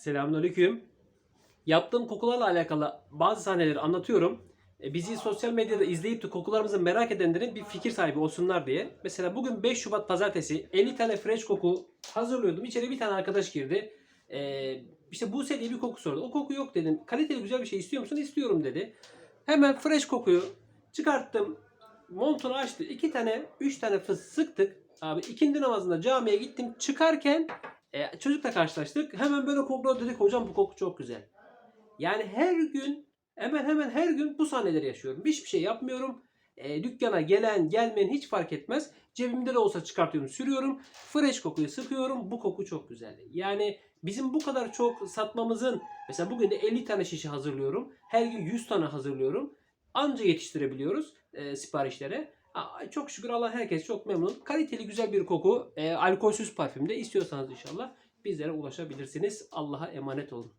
Selamünaleyküm. Yaptığım kokularla alakalı bazı sahneleri anlatıyorum. E, Bizi sosyal medyada izleyip de kokularımızı merak edenlerin bir fikir sahibi olsunlar diye. Mesela bugün 5 Şubat pazartesi 50 tane fresh koku hazırlıyordum. İçeri bir tane arkadaş girdi. Ee, işte Buse diye bir koku sordu. O koku yok dedim. Kaliteli güzel bir şey istiyor musun? İstiyorum dedi. Hemen fresh kokuyu çıkarttım. Montunu açtı. iki tane, üç tane fıs sıktık. Abi ikindi namazında camiye gittim. Çıkarken e, çocukla karşılaştık. Hemen böyle kokladı dedik. Hocam bu koku çok güzel. Yani her gün hemen hemen her gün bu sahneleri yaşıyorum. Hiçbir şey yapmıyorum. E, dükkana gelen gelmeyen hiç fark etmez. Cebimde de olsa çıkartıyorum sürüyorum. Fresh kokuyu sıkıyorum. Bu koku çok güzel. Yani bizim bu kadar çok satmamızın mesela bugün de 50 tane şişe hazırlıyorum. Her gün 100 tane hazırlıyorum. Anca yetiştirebiliyoruz e, siparişlere. Çok şükür Allah herkes çok memnun. Kaliteli güzel bir koku. E, alkolsüz parfümde istiyorsanız inşallah bizlere ulaşabilirsiniz. Allah'a emanet olun.